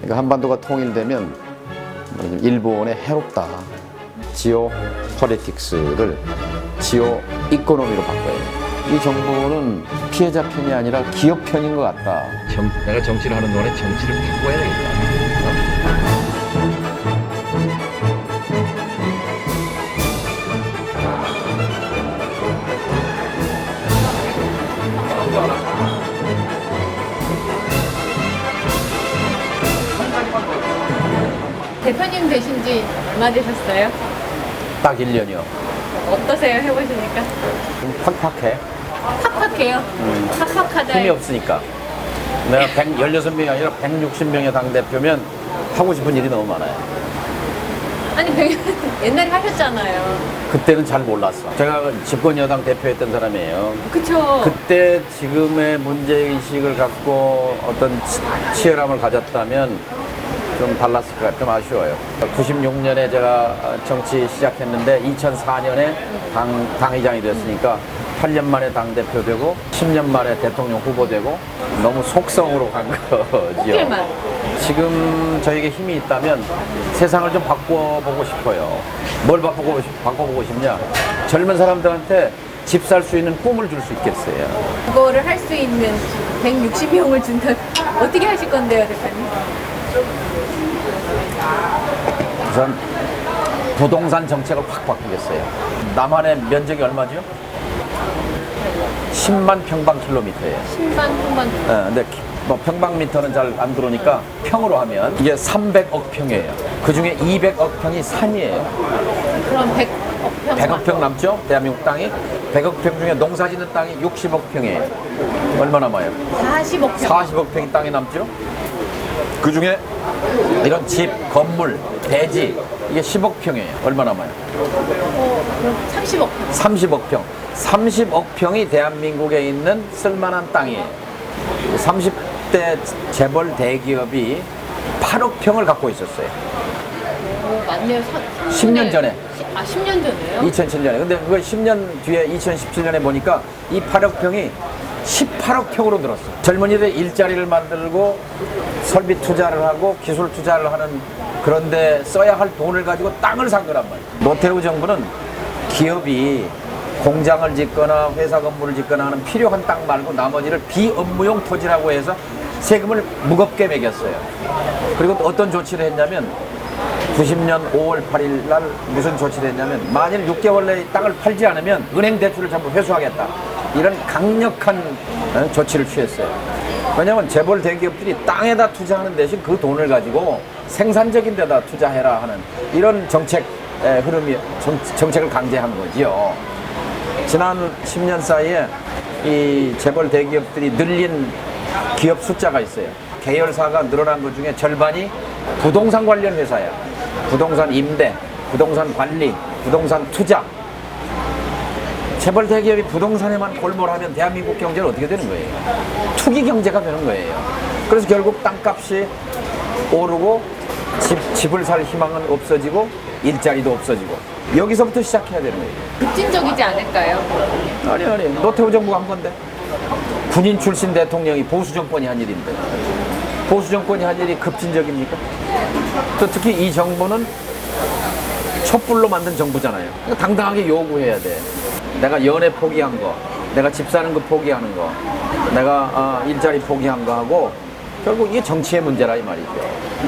그러니까 한반도가 통일되면 일본에 해롭다. 지오 폴리틱스를 지오 이코노미로 바꿔야 돼. 이 정부는 피해자 편이 아니라 기업 편인 것 같다. 정, 내가 정치를 하는 동안에 정치를 바꿔야 되겠다. 대표님 되신 지 얼마 되셨어요? 딱 1년이요. 어떠세요? 해보시니까? 좀 팍팍해. 팍팍해요. 팍팍하다. 힘이 없으니까. 내가 116명이 아니라 160명의 당대표면 하고 싶은 일이 너무 많아요. 아니, 백- 옛날에 하셨잖아요. 그때는 잘 몰랐어. 제가 집권 여당 대표했던 사람이에요. 그쵸? 그때 지금의 문제의식을 갖고 어떤 치- 치열함을 가졌다면 좀 달랐을 것 같아요. 좀 아쉬워요. 96년에 제가 정치 시작했는데 2004년에 당, 당의장이 됐으니까 8년 만에 당 대표 되고 10년 만에 대통령 후보 되고 너무 속성으로 간 거지요. 지금 저에게 힘이 있다면 세상을 좀 바꿔보고 싶어요. 뭘 바꿔보고, 싶- 바꿔보고 싶냐? 젊은 사람들한테 집 살 수 있는 꿈을 줄 수 있겠어요. 그거를 할 수 있는 160명을 준다. 어떻게 하실 건데요, 대표님? 우선 부동산 정책을 확 바꾸겠어요. 남한의 면적이 얼마죠? 10만 평방킬로미터예요. 신반, 후반. 예, 근데 기- 뭐 평방미터는 잘 안 들어오니까 평으로 하면 이게 300억 평이에요. 그 중에 200억 평이 산이에요. 그럼 100억 평. 100억 평 남죠? 대한민국 땅이 100억 평 중에 농사 짓는 땅이 60억 평이에요. 얼마 남아요? 40억 평. 40억 평이 땅이 남죠? 그 중에 이런 집, 건물, 대지 이게 10억 평이에요. 얼마 남아요? 어, 그럼 30억 평. 30억 평. 30억 평이 대한민국에 있는 쓸만한 땅이에요. 30대 재벌 대기업이 8억 평을 갖고 있었어요. 오, 맞네요. 10년 전에. 아, 10년 전에요? 2007년에. 근데 그거 10년 뒤에 2017년에 보니까 이 8억 평이 18억 평으로 늘었어. 젊은이들 일자리를 만들고 설비 투자를 하고 기술 투자를 하는 그런데 써야 할 돈을 가지고 땅을 산 거란 말이야. 노태우 정부는 기업이 공장을 짓거나 회사 건물을 짓거나 하는 필요한 땅 말고 나머지를 비업무용 토지라고 해서 세금을 무겁게 매겼어요. 그리고 또 어떤 조치를 했냐면 90년 5월 8일 날 무슨 조치를 했냐면 만일 6개월 내에 땅을 팔지 않으면 은행 대출을 전부 회수하겠다. 이런 강력한 어, 조치를 취했어요. 왜냐하면 재벌 대기업들이 땅에다 투자하는 대신 그 돈을 가지고 생산적인 데다 투자해라 하는 이런 정책 에, 흐름이 정, 정책을 강제한 거지요. 지난 10년 사이에 이 재벌 대기업들이 늘린 기업 숫자가 있어요. 계열사가 늘어난 것 중에 절반이 부동산 관련 회사야. 부동산 임대, 부동산 관리, 부동산 투자. 재벌 대기업이 부동산에만 골몰하면 대한민국 경제는 어떻게 되는 거예요? 투기 경제가 되는 거예요. 그래서 결국 땅값이 오르고 집, 집을 살 희망은 없어지고 일자리도 없어지고 여기서부터 시작해야 되는 거예요. 급진적이지 않을까요? 아니 아니 노태우 정부가 한 건데 군인 출신 대통령이 보수 정권이 한 일인데 보수 정권이 한 일이 급진적입니까? 또 특히 이 정부는 촛불로 만든 정부잖아요. 당당하게 요구해야 돼. 내가 연애 포기한 거, 내가 집 사는 거 포기하는 거, 내가 아, 일자리 포기한 거 하고 결국 이게 정치의 문제라 이 말이죠.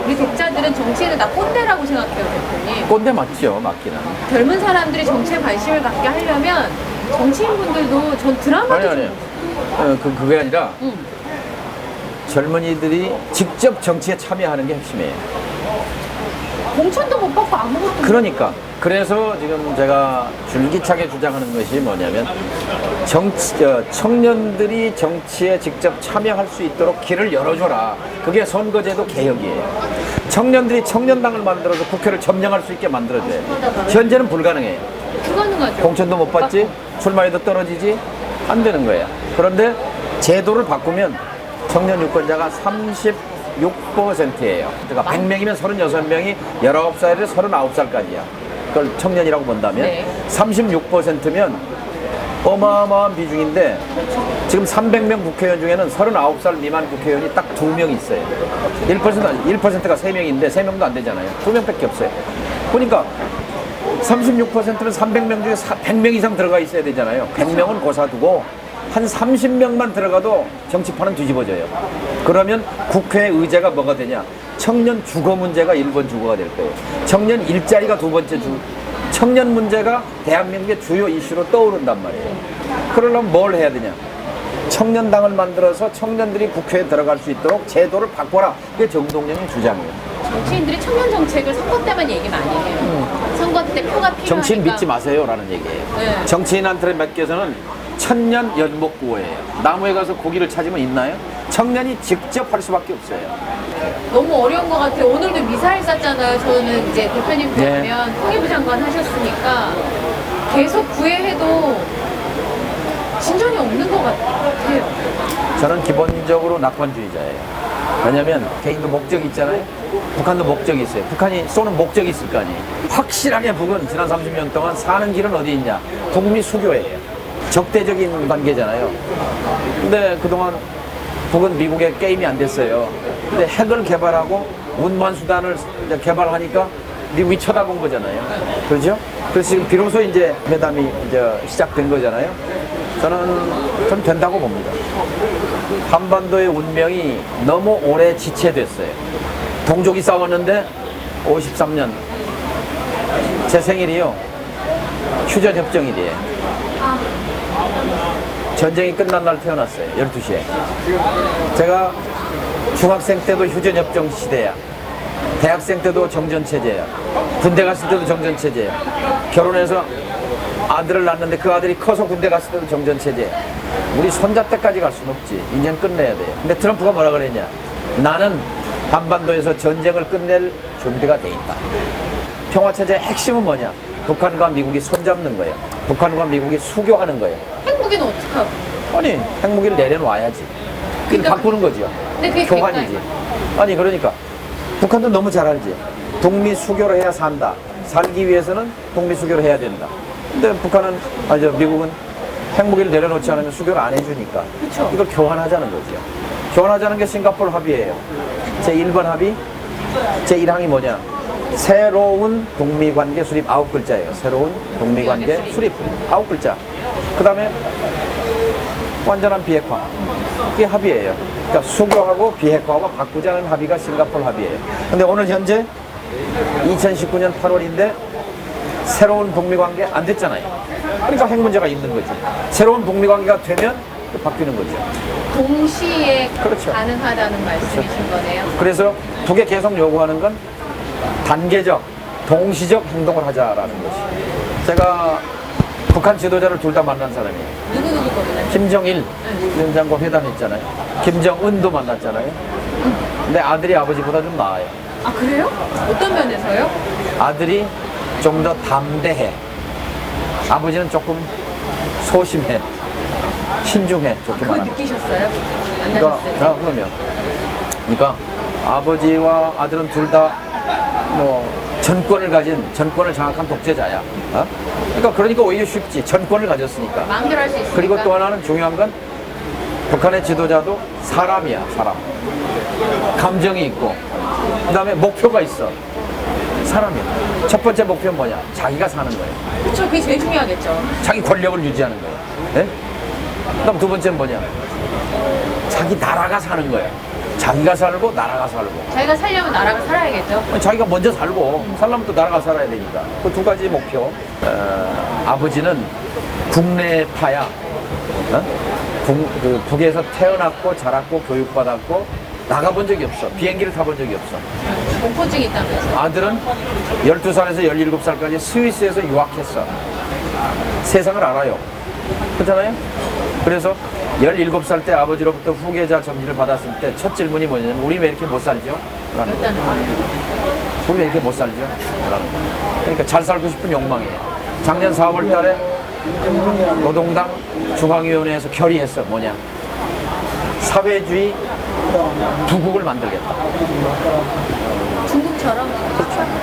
우리 독자들은 정치를 다 꼰대라고 생각해요, 대표님. 꼰대 맞죠, 맞기는. 젊은 사람들이 정치에 관심을 갖게 하려면 정치인분들도 전 드라마도 아니 아니. 어, 그 그게 아니라 응. 젊은이들이 직접 정치에 참여하는 게 핵심이에요. 공천도 못 받고 아무것도 그러니까 그래서 지금 제가 줄기차게 주장하는 것이 뭐냐면 정치 어, 청년들이 정치에 직접 참여할 수 있도록 길을 열어줘라. 그게 선거제도 개혁이에요. 청년들이 청년당을 만들어서 국회를 점령할 수 있게 만들어줘야 돼. 현재는 불가능해요. 불가능하죠. 공천도 못 받지, 출마에도 떨어지지, 안 되는 거야. 그런데 제도를 바꾸면 청년 유권자가 36%예요. 그러니까 100명이면 36명이 19살에서 39살까지야. 그걸 청년이라고 본다면 네. 36%면 어마어마한 비중인데 지금 300명 국회의원 중에는 39살 미만 국회의원이 딱두명 있어요. 1% 1%가 3명인데 3명도 안 되잖아요. 2명밖에 없어요. 보니까 36%는 300명 중에 100명 이상 들어가 있어야 되잖아요. 100명은 고사두고 한 30명만 들어가도 정치판은 뒤집어져요. 그러면 국회 의제가 뭐가 되냐? 청년 주거 문제가 1번 주거가 될 거예요. 청년 일자리가 두 번째 주, 청년 문제가 대한민국의 주요 이슈로 떠오른단 말이에요. 그러려면 뭘 해야 되냐? 청년당을 만들어서 청년들이 국회에 들어갈 수 있도록 제도를 바꿔라. 그게 정동영의 주장이에요. 정치인들이 청년 정책을 선거 때만 얘기 많이 해요. 선거 때 표가 필요하니까. 정치인 믿지 마세요라는 얘기예요. 네. 정치인한테 맡겨서는 천년 연목구호예요. 나무에 가서 고기를 찾으면 있나요? 청년이 직접 할 수밖에 없어요. 너무 어려운 것 같아요. 오늘도 미사일 쐈잖아요. 저는 이제 대표님 네. 뵈면 통일부 장관 하셨으니까 계속 구애해도 진전이 없는 것 같아요. 저는 기본적으로 낙관주의자예요. 왜냐하면 개인도 목적이 있잖아요. 북한도 목적이 있어요. 북한이 쏘는 목적이 있을 거 아니에요. 확실하게 북은 지난 30년 동안 사는 길은 어디 있냐? 북미 수교예요. 적대적인 관계잖아요. 근데 그동안 북은 미국의 게임이 안 됐어요. 근데 핵을 개발하고 운반 수단을 개발하니까 미국이 쳐다본 거잖아요. 그렇죠? 그래서 지금 비로소 이제 회담이 이제 시작된 거잖아요. 저는 전 된다고 봅니다. 한반도의 운명이 너무 오래 지체됐어요. 동족이 싸웠는데 53년 제 생일이요. 휴전 협정일이에요. 전쟁이 끝난 날 태어났어요. 12시에. 제가 중학생 때도 휴전 협정 시대야. 대학생 때도 정전 체제야. 군대 갔을 때도 정전 체제야. 결혼해서 아들을 낳는데 그 아들이 커서 군대 갔을 때도 정전 체제. 우리 손자 때까지 갈 수는 없지. 인연 끝내야 돼. 근데 트럼프가 뭐라 그랬냐? 나는 한반도에서 전쟁을 끝낼 준비가 돼 있다. 평화 체제의 핵심은 뭐냐? 북한과 미국이 손잡는 거예요. 북한과 미국이 수교하는 거예요. 한국에는 어떡하고. 아니 핵무기를 내려놔야지. 그걸 그러니까 바꾸는 거죠. 근데 그게 교환이지. 아니 그러니까 북한도 너무 잘 알지. 동미 수교를 해야 산다. 살기 위해서는 동미 수교를 해야 된다. 근데 북한은 아저 미국은 핵무기를 내려놓지 않으면 수교를 안 해주니까 그쵸. 이걸 교환하자는 거죠. 교환하자는 게 싱가포르 합의예요. 제 1번 합의, 제 1항이 뭐냐? 새로운 동미관계 수립 아홉 글자예요. 새로운 동미관계 수립 아홉 글자. 그 다음에 완전한 비핵화. 이게 합의예요. 그러니까 수교하고 비핵화하고 바꾸자는 합의가 싱가포르 합의예요. 근데 오늘 현재 2019년 8월인데 새로운 북미 관계 안 됐잖아요. 그러니까 핵 문제가 있는 거지. 새로운 북미 관계가 되면 바뀌는 거죠. 동시에 그렇죠. 가능하다는 말씀이신 거네요. 그래서 북에 계속 요구하는 건 단계적, 동시적 행동을 하자라는 것이. 제가 북한 지도자를 둘 다 만난 사람이에요. 누구 누구 겁니다. 김정일 위원장과 회담했잖아요. 김정은도 만났잖아요. 근데 아들이 아버지보다 좀 나아요. 아, 그래요? 어떤 면에서요? 아들이 좀 더 담대해. 아버지는 조금 소심해. 신중해. 좋게 그거 말하면. 느끼셨어요? 그러니까? 아, 그러면. 그러니까 아버지와 아들은 둘 다 뭐 전권을 가진 전권을 장악한 독재자야. 어? 그러니까 그러니까 오히려 쉽지. 전권을 가졌으니까. 마음대로 할수 있으니까. 그리고 또 하나는 중요한 건 북한의 지도자도 사람이야, 사람. 감정이 있고, 그 다음에 목표가 있어. 사람이야. 첫 번째 목표는 뭐냐? 자기가 사는 거예요. 그쵸, 그게 제일 중요하겠죠. 자기 권력을 유지하는 거예요. 예? 그 다음 두 번째는 뭐냐? 자기 나라가 사는 거예요. 자기가 살고, 나라가 살고. 자기가 살려면 나라가 살아야겠죠. 자기가 먼저 살고 살려면 또 나라가 살아야 되니까 그 두 가지 목표 어, 아버지는 국내파야 어? 북, 그 북에서 태어났고 자랐고 교육받았고 나가본 적이 없어 비행기를 타본 적이 없어 공포증이 있다면서. 아들은 12살에서 17살까지 스위스에서 유학했어 세상을 알아요 그렇잖아요 그래서 17살 때 아버지로부터 후계자 점지를 받았을 때 첫 질문이 뭐냐면 우리 왜 이렇게 못 살죠? 라는 거예요. 일단은. 우리 왜 이렇게 못 살죠? 라는 거예요. 그러니까 잘 살고 싶은 욕망이에요. 작년 4월 달에 노동당 중앙위원회에서 결의했어. 뭐냐? 사회주의 두국을 만들겠다. 중국처럼.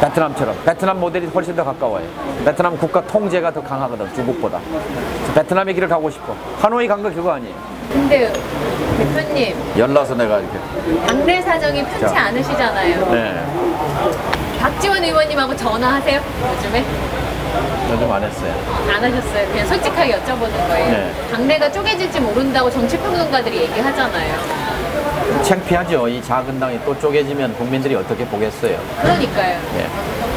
베트남처럼 베트남 모델이 훨씬 더 가까워요. 베트남 국가 통제가 더 강하거든 중국보다. 베트남의 길을 가고 싶어. 하노이 간 거 그거 아니에요. 근데 대표님 연라서 내가 이렇게. 당내 사정이 편치 자. 않으시잖아요. 네. 박지원 의원님하고 전화하세요? 요즘에? 요즘 안 했어요. 안 하셨어요. 그냥 솔직하게 여쭤보는 거예요. 네. 당내가 쪼개질지 모른다고 정치평론가들이 얘기하잖아요. 창피하죠. 이 작은 당이 또 쪼개지면 국민들이 어떻게 보겠어요. 그러니까요. 예.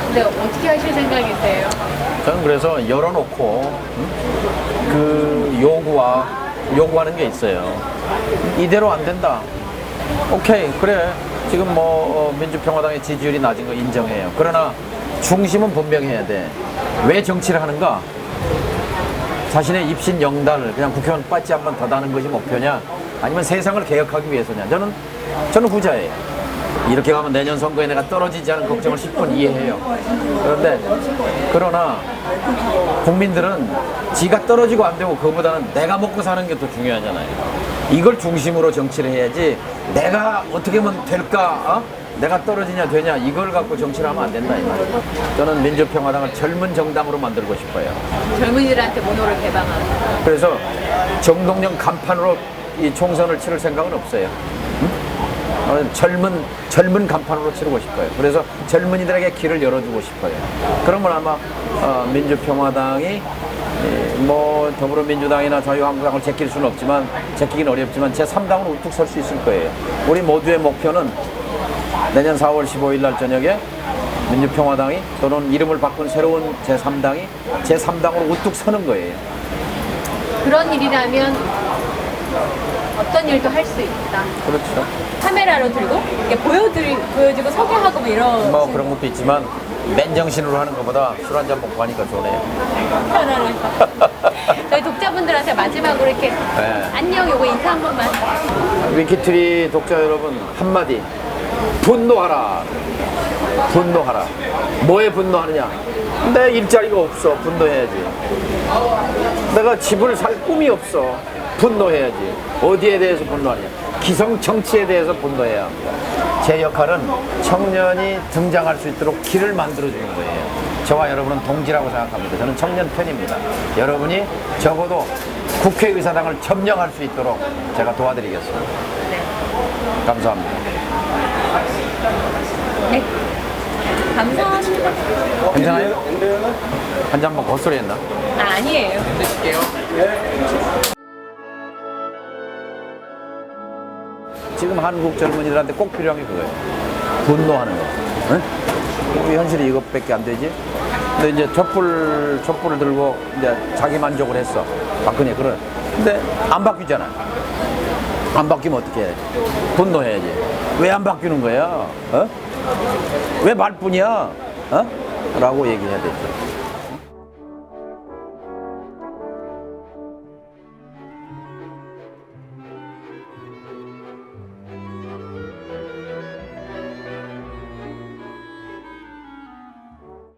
근데 어떻게 하실 생각이세요? 저는 그래서 열어놓고 음? 그 요구와 요구하는 게 있어요. 이대로 안 된다. 오케이 그래 지금 뭐 어, 민주평화당의 지지율이 낮은 거 인정해요. 그러나 중심은 분명해야 돼. 왜 정치를 하는가? 자신의 입신 영달을 그냥 국회의원 빠지 한번 더 다는 것이 목표냐? 아니면 세상을 개혁하기 위해서냐? 저는 저는 후자예요. 이렇게 가면 내년 선거에 내가 떨어지지 않은 걱정을 10분 이해해요. 그런데 그러나 국민들은 지가 떨어지고 안 되고 그거보다는 내가 먹고 사는 게 더 중요하잖아요. 이걸 중심으로 정치를 해야지 내가 어떻게 하면 될까? 어? 내가 떨어지냐 되냐 이걸 갖고 정치를 하면 안 된다 이 말이에요. 저는 민주평화당을 젊은 정당으로 만들고 싶어요. 젊은이들한테 모노를 개방하는. 그래서 정동영 간판으로 이 총선을 치를 생각은 없어요. 응? 어, 젊은 젊은 간판으로 치르고 싶어요. 그래서 젊은이들에게 길을 열어주고 싶어요. 그러면 아마 어, 민주평화당이 예, 뭐 더불어민주당이나 자유한국당을 제낄 수는 없지만 제끼긴 어렵지만 제 3당으로 우뚝 설 수 있을 거예요. 우리 모두의 목표는 내년 4월 15일 날 저녁에 민주평화당이 또는 이름을 바꾼 새로운 제 3당이 제 3당으로 우뚝 서는 거예요. 그런 일이라면 어떤 일도 할 수 있다. 그렇죠. 카메라로 들고 이렇게 보여드리, 보여주고 소개하고 뭐 이런. 뭐 그런 것도 있지만 맨정신으로 하는 것보다 술 한 잔 먹고 하니까 좋네요. 편안해서. 저희 독자분들한테 마지막으로 이렇게 네. 안녕 요거 인사 한 번만. 위키트리 독자 여러분 한마디 분노하라. 분노하라. 뭐에 분노하느냐? 내 일자리가 없어. 분노해야지. 내가 집을 살 꿈이 없어. 분노해야지. 어디에 대해서 분노하느냐? 기성 정치에 대해서 분노해야 합니다. 제 역할은 청년이 등장할 수 있도록 길을 만들어주는 거예요. 저와 여러분은 동지라고 생각합니다. 저는 청년 편입니다. 여러분이 적어도 국회의사당을 점령할 수 있도록 제가 도와드리겠습니다. 감사합니다. 네. 감사합니다. 괜찮아요? 한잔 먹고 헛소리 했나? 아, 아니에요. 지금 한국 젊은이들한테 꼭 필요한 게 그거예요. 분노하는 거. 응? 현실이 이것밖에 안 되지? 근데 이제 촛불, 촛불을 들고 이제 자기 만족을 했어. 박근혜, 그래. 근데 안 바뀌잖아. 안 바뀌면 어떻게 해? 분노해야지. 왜 안 바뀌는 거야? 어? 왜 말뿐이야? 어? 라고 얘기해야 되죠.